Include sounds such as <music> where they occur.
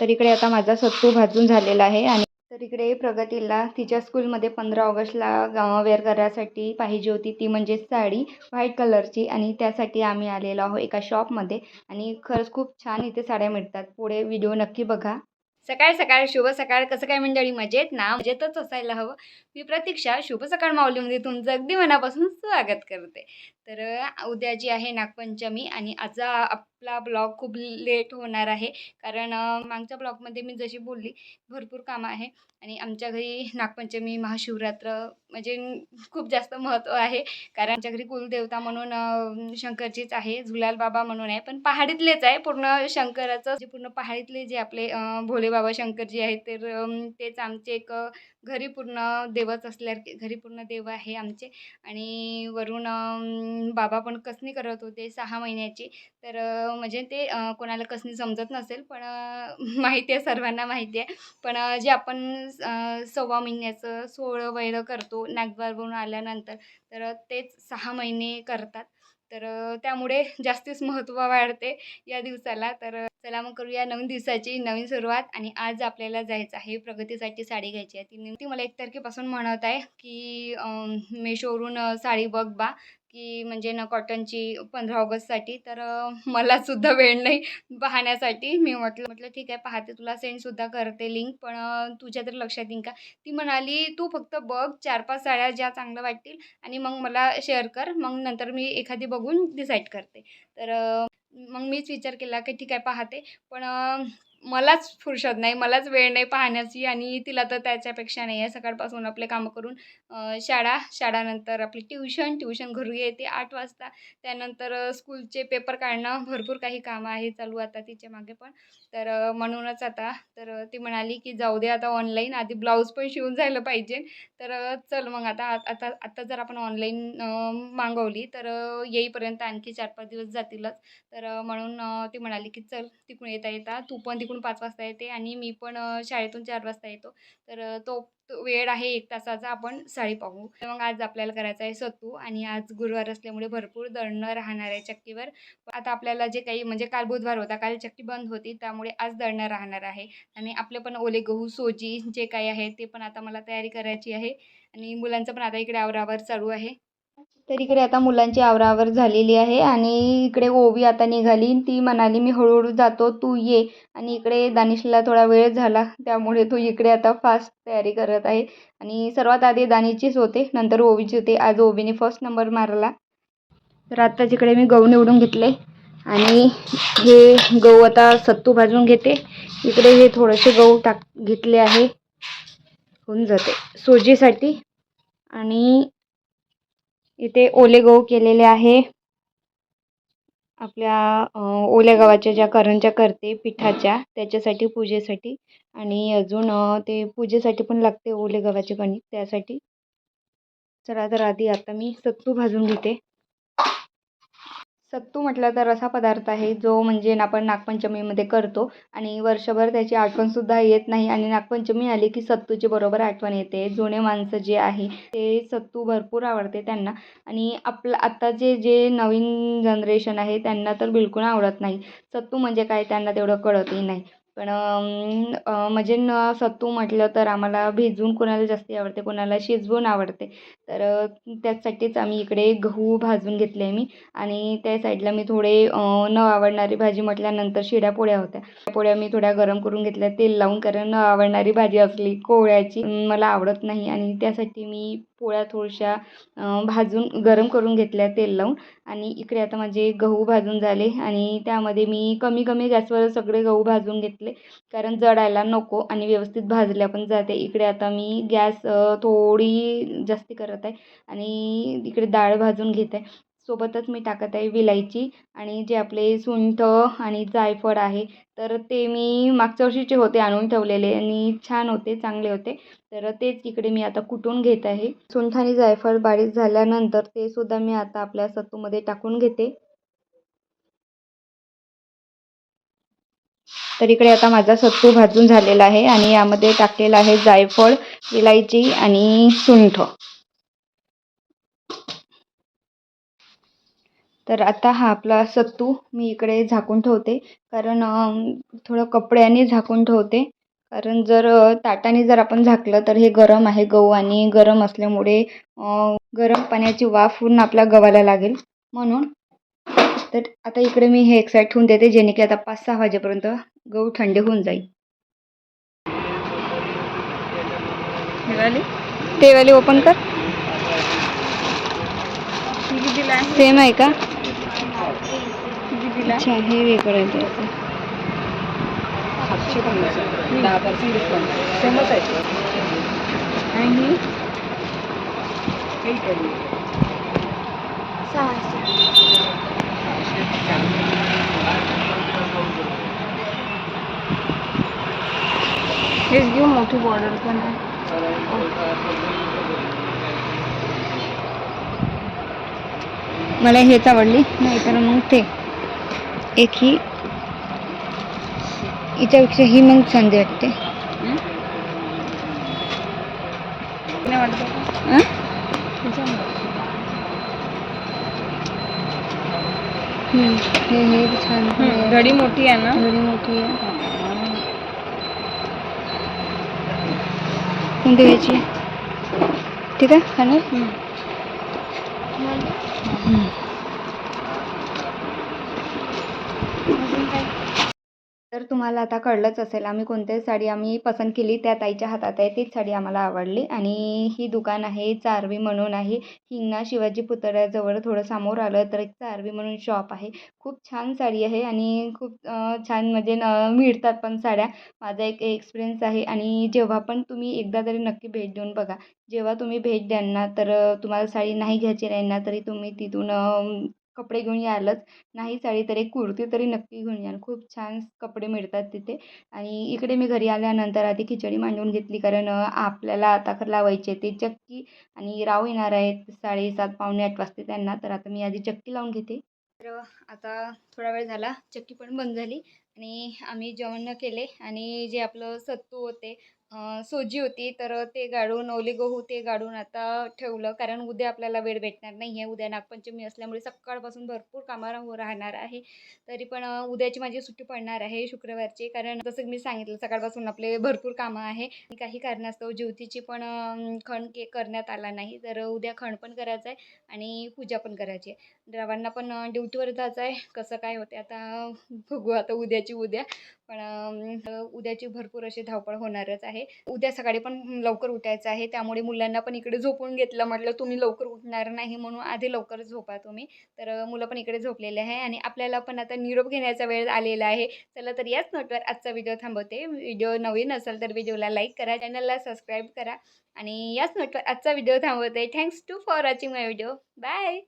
तर इकडे आता माझा सत्तू भाजून झालेला आहे आणि तर इकडे प्रगतीला तिच्या स्कूलमध्ये पंधरा ऑगस्टला वेअर करायसाठी पाहिजे होती ती म्हणजे साडी व्हाईट कलरची आणि त्यासाठी आम्ही आलेलो आहो एका शॉपमध्ये आणि खरंच खूप छान इथे साड्या मिळतात. पुढे व्हिडिओ नक्की बघा. सकाळ सकाळ शुभ सकाळ. कसं काय मंडळी? मजेत ना? मजेतच असायला हवं. मी प्रतीक्षा शुभ सकाळ माऊलीमध्ये तुमचं अगदी मनापासून स्वागत करते. तर उद्या जी आहे नागपंचमी आणि आजचा आपला ब्लॉग खूप लेट होणार आहे. कारण मागच्या ब्लॉगमध्ये मी जशी बोलली भरपूर कामं आहे आणि आमच्या घरी नागपंचमी महाशिवरात्र म्हणजे खूप जास्त महत्त्व आहे. कारण आमच्या घरी कुलदेवता म्हणून शंकरचीच आहे झुलाल बाबा म्हणून आहे. पण पहाडीतलेच आहे. पूर्ण शंकराचं जे पूर्ण पहाडीतले जे आपले भोलेबाबा भोले बाबा शंकरजी आहेत तर तेच आमचे एक घरी पूर्ण देवच असल्या घरी पूर्ण देव आहे आमचे. आणि वरून बाबा पण कसनी करत होते सहा महिन्याची. तर म्हणजे ते कोणाला कसनी समजत नसेल पण <laughs> माहिती आहे सर्वांना माहिती आहे. पण जे आपण सव्वा महिन्याचं सोळं वैर करतो नागबारवरून आल्यानंतर तर तेच सहा महिने करतात. तर त्यामुळे जास्तीच महत्त्व वाढते या दिवसाला. तर चला मग करूया नवीन दिवसाची नवीन सुरुवात आणि आज आपल्याला जायचं आहे प्रगतीसाठी साडी घ्यायची आहे. ती नेमकी मला एक तारखेपासून म्हणत आहे की मेशोवरून साडी बघ बा. की म्हणजे ना कॉटनची पंधरा ऑगस्टसाठी तर मलासुद्धा वेळ नाही पाहण्यासाठी. मी म्हटलं म्हटलं ठीक आहे पाहते तुला सेंडसुद्धा करते लिंक पण तुझ्या तर लक्षात येईन का? ती म्हणाली तू फक्त बघ चार पाच साड्या ज्या चांगल्या वाटतील आणि मग मला शेअर कर. मग नंतर मी एखादी बघून डिसाईड करते. तर मग मीच विचार केला की ठीक आहे पाहते. पण मलाच फुरशत नाही मलाच वेळ नाही पाहण्याची आणि तिला तर त्याच्यापेक्षा नाही. आहे सकाळपासून आपले कामं करून शाळा शाळानंतर आपली ट्युशन ट्युशन घरी येते आठ वाजता. त्यानंतर स्कूलचे पेपर काढणं भरपूर काही कामं आहे चालू आता तिच्यामागे पण. तर म्हणूनच आता तर ती म्हणाली की जाऊ दे आता ऑनलाईन आधी ब्लाऊज पण शिवून झालं पाहिजे. तर चल मग आता आता आता जर आपण ऑनलाईन मागवली तर येईपर्यंत आणखी चार पाच दिवस जातीलच. तर म्हणून ती म्हणाली की चल तिकडून येता येता तू पण तिकडून पाच वाजता येते आणि मी पण शाळेतून चार वाजता येतो. तर तो वेळ आहे एक तासाचा आपण साडी पाहू. तर मग आज आपल्याला करायचा आहे सत्तू आणि आज गुरुवार असल्यामुळे भरपूर दळणं राहणार आहे चक्कीवर. आता आपल्याला जे काही म्हणजे काल बुधवार होता काल चक्की बंद होती त्यामुळे आज दळणं राहणार आहे. आणि आपले पण ओले गहू सोजी जे काही आहे ते पण आता मला तयारी करायची आहे. आणि मुलांचं पण आता इकडे आवरावर चालू आहे. तर इकडे आता मुलांची आवरावर झालेली आहे आणि इकडे ओवी आता निघाली. ती म्हणाली मी हळूहळू जातो तू ये. आणि इकडे दानिशला थोडा वेळ झाला त्यामुळे तो इकडे आता फास्ट तयारी करत आहे. आणि सर्वात आधी दानिशचीच होते नंतर ओवीची होते. आज ओवीने फर्स्ट नंबर मारला. तर आत्ता जिकडे मी गहू निवडून घेतले आणि हे गहू आता सत्तू भाजून घेते. इकडे हे थोडेसे गहू टाक घेतले आहे. होऊन जाते. सोजीसाठी आणि इथे ओले गहू केलेले आहे. आपल्या ओल्या गव्हाच्या ज्या करंज्या करते पिठाच्या त्याच्यासाठी पूजेसाठी. आणि अजून ते पूजेसाठी पण लागते ओले गव्हाचे कणिक त्यासाठी. चला तर आधी आता मी सत्तू भाजून घेते. सत्तू म्हटलं तर असा पदार्थ आहे जो म्हणजे ना आपण नागपंचमीमध्ये करतो आणि वर्षभर त्याची आठवणसुद्धा येत नाही आणि नागपंचमी आली की सत्तूची बरोबर आठवण येते. जुने माणसं जे आहे ते सत्तू भरपूर आवडते त्यांना आणि आपलं आत्ताचे जे जे नवीन जनरेशन आहे त्यांना तर बिलकुल आवडत नाही. सत्तू म्हणजे काय? त्यांना तेवढं कळतही नाही. पण म्हणजे न सत्तू म्हटलं तर आम्हाला भिजवून कोणाला जास्त आवडते कोणाला शिजवून आवडते. तर त्याचसाठीच आम्ही इकडे गहू भाजून घेतले आहे मी. आणि त्या साईडला मी थोडे न आवडणारी भाजी म्हटल्यानंतर शिड्या पोळ्या होत्या. पोळ्या मी थोड्या गरम करून घेतल्या. तेल लावून कारण न आवडणारी भाजी असली कोवळ्याची मला आवडत नाही. आणि त्यासाठी मी पोळ्या थोडशा भाजून गरम करून घेतल्या तेल लावून. आणि इकडे आता माझे गहू भाजून झाले आणि त्यामध्ये मी कमी कमी गॅसवर सगळे गहू भाजून घेतले. कारण जडायला नको आणि व्यवस्थित भाजल्या पण जाते. इकडे आता मी गॅस थोडी जास्ती करत आहे आणि इकडे डाळ भाजून घेत. आहे सोबतच मी टाकत आहे विलायची. आणि जे आपले सुंठ आणि जायफळ आहे तर ते मी मागच्या वर्षीचे होते आणून ठेवलेले आणि छान होते चांगले होते. तर तेच इकडे मी आता कुटून घेत आहे. सुंठ आणि जायफळ बारीक झाल्यानंतर ते सुद्धा मी आता आपल्या सत्तूमध्ये टाकून घेते. तर इकडे आता माझा सत्तू भाजून झालेला आहे आणि यामध्ये टाकलेलं आहे जायफळ इलायची आणि सुंठ. तर आता हा आपला सत्तू मी इकडे झाकून ठेवते. कारण थोडं कपड्याने झाकून ठेवते. कारण जर ताटाने जर आपण झाकलं तर हे गरम आहे गहू आणि गरम असल्यामुळे गरम पाण्याची वाफ पूर्ण आपल्या गव्हाला लागेल. म्हणून तर आता इकडे मी हे एक साईड ठेवून देते जेणे की आता पाच सहा वाजेपर्यंत गहू थंड होऊन जाईल. ते वाली ओपन कर. सेम आहे का? अच्छा हे वेगळं आहे. त्याचं. सातशे पन्नास दहा पर्सेंट डिस्काउंट सेमच आहे आणि? हेच घेऊ मोठी बॉर्डर पण आहे. मला हेच आवडली. नाही तर मग ते. एक ही. हिच्यापेक्षा ही मग छान वाटते. हं? हे? छान घडी मोठी आहे ना? घडी मोठी आहे. कोणती घ्यायची? ठीक आहे खाणार तर तुम्हाला आता कळलंच असेल आम्ही कोणती साडी आम्ही पसंत केली त्या ताईच्या हातात आहे तीच साडी आम्हाला आवडली. आणि ही दुकान आहे चारवी म्हणून आहे. हिंगणा शिवाजी पुतळ्याजवळ थोडं समोर आलं तर एक चारवी म्हणून शॉप आहे. खूप छान साडी आहे आणि खूप छान म्हणजे न मिळतात पण साड्या. माझा एक एक्सपिरियन्स आहे आणि जेव्हा पण तुम्ही एकदा तरी नक्की भेट देऊन बघा. जेव्हा तुम्ही भेट द्याल ना तर तुम्हाला साडी नाही घ्यायची राहील ना तरी तुम्ही तिथून कपडे घेऊन यालच नाही साडी तर एक कुर्ती तरी नक्की घेऊन याल. खूप छान कपडे मिळतात तिथे. आणि इकडे मी घरी आल्यानंतर आधी खिचडी मांडून घेतली कारण आपल्याला आता लावायचे ते चक्की आणि राव येणार आहेत साडेसात पावणे आठ वाजते त्यांना. तर आता मी आधी चक्की लावून घेते. तर आता थोडा वेळ झाला. चक्की पण बंद झाली. आणि आम्ही जेवण केले आणि जे आपलं सत्तू होते सोजी होती तर ते गाडून ओले गहू ते गाडून आता ठेवलं. कारण उद्या आपल्याला वेळ भेटणार नाही आहे. उद्या नागपंचमी असल्यामुळे सकाळपासून भरपूर कामं राहू राहणार आहे. तरी पण उद्याची माझी सुट्टी पडणार आहे शुक्रवारची. कारण जसं मी सांगितलं सकाळपासून आपले भरपूर कामं आहे. आणि काही कारणास्तव ज्योतीची पण खण के करण्यात आला नाही. तर उद्या खण पण करायचं आहे आणि पूजा पण करायची आहे. ड्रायव्हरना पण ड्युटीवर जायचं आहे. कसं काय होते आता बघू. आता उद्या उद्याची उद्या. पण उद्याची भरपूर अशी धावपळ होणारच आहे. उद्या सकाळी पण लवकर उठायचं आहे. त्यामुळे मुलांना पण इकडे झोपून घेतलं म्हटलं तुम्ही लवकर उठणार नाही म्हणून आधी लवकर झोपा तुम्ही. तर मुलं पण इकडे झोपलेले आहे आणि आपल्याला पण आता निरोप घेण्याचा वेळ आलेला आहे. चला तर याच नोटवर आजचा व्हिडिओ थांबवते. व्हिडिओ नवीन असेल तर व्हिडिओला लाईक करा चॅनलला सबस्क्राईब करा आणि याच नोटवर आजचा व्हिडिओ थांबवते. Thanks to for watching my video. Bye!